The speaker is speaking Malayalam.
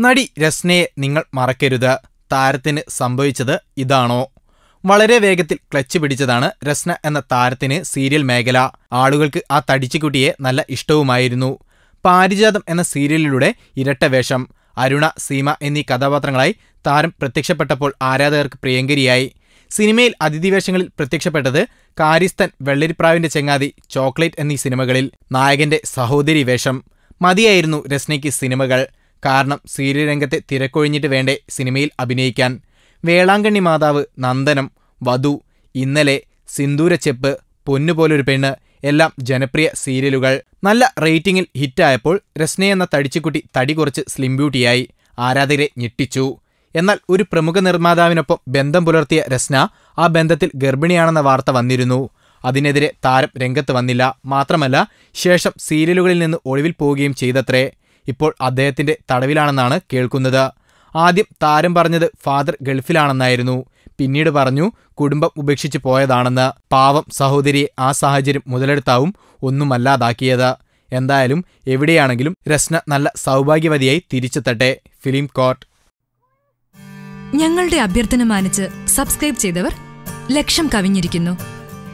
നടി രസ്നയെ നിങ്ങൾ മറക്കരുത്. താരത്തിന് സംഭവിച്ചത് ഇതാണോ? വളരെ വേഗത്തിൽ ക്ലച്ച് പിടിച്ചതാണ് രസ്ന എന്ന താരത്തിന് സീരിയൽ മേഖല. ആളുകൾക്ക് ആ തടിച്ചുകുട്ടിയെ നല്ല ഇഷ്ടവുമായിരുന്നു. പാരിജാതം എന്ന സീരിയലിലൂടെ ഇരട്ട വേഷം. അരുണ സീമ എന്നീ കഥാപാത്രങ്ങളായി താരം പ്രത്യക്ഷപ്പെട്ടപ്പോൾ ആരാധകർക്ക് പ്രിയങ്കരിയായി. സിനിമയിൽ അതിഥിവേഷങ്ങളിൽ പ്രത്യക്ഷപ്പെട്ടത് കാരിസ്തൻ വെള്ളരിപ്രാവിന്റെ ചെങ്ങാതി ചോക്ലേറ്റ് എന്നീ സിനിമകളിൽ. നായകന്റെ സഹോദരി വേഷം. മതിയായിരുന്നു രസ്നയ്ക്ക് സിനിമകൾ. കാരണം സീരിയൽ രംഗത്തെ തിരക്കൊഴിഞ്ഞിട്ട് വേണ്ടേ സിനിമയിൽ അഭിനയിക്കാൻ. വേളാങ്കണ്ണി മാതാവ് നന്ദനം വധു ഇന്നലെ സിന്ദൂരച്ചെപ്പ് പൊന്നുപോലൊരു പെണ്ണ് എല്ലാം ജനപ്രിയ സീരിയലുകൾ. നല്ല റേറ്റിംഗിൽ ഹിറ്റായപ്പോൾ രസ്ന എന്ന തടിച്ചുകുട്ടി തടി കുറച്ച് സ്ലിം ബ്യൂട്ടിയായി ആരാധകരെ ഞെട്ടിച്ചു. എന്നാൽ ഒരു പ്രമുഖ നിർമ്മാതാവിനൊപ്പം ബന്ധം പുലർത്തിയ രസ്ന ആ ബന്ധത്തിൽ ഗർഭിണിയാണെന്ന വാർത്ത വന്നിരുന്നു. അതിനെതിരെ താരം രംഗത്ത് വന്നില്ല. മാത്രമല്ല ശേഷം സീരിയലുകളിൽ നിന്ന് ഒളിവിൽ പോവുകയും ചെയ്തത്രേ. ഇപ്പോൾ അദ്ദേഹത്തിന്റെ തടവിലാണെന്നാണ് കേൾക്കുന്നത്. ആദ്യം താരം പറഞ്ഞത് ഫാദർ ഗൾഫിലാണെന്നായിരുന്നു. പിന്നീട് പറഞ്ഞു കുടുംബം ഉപേക്ഷിച്ച് പോയതാണെന്ന്. പാവം സഹോദരിയെ ആ സാഹചര്യം മുതലെടുത്താവും ഒന്നുമല്ലാതാക്കിയത്. എന്തായാലും എവിടെയാണെങ്കിലും രസ്ന നല്ല സൗഭാഗ്യവതിയായി തിരിച്ചെത്തട്ടെ. Film court. ഞങ്ങളുടെ അഭ്യർത്ഥന മാനിച്ച് സബ്സ്ക്രൈബ് ചെയ്തവർ ലക്ഷം കവിഞ്ഞിരിക്കുന്നു.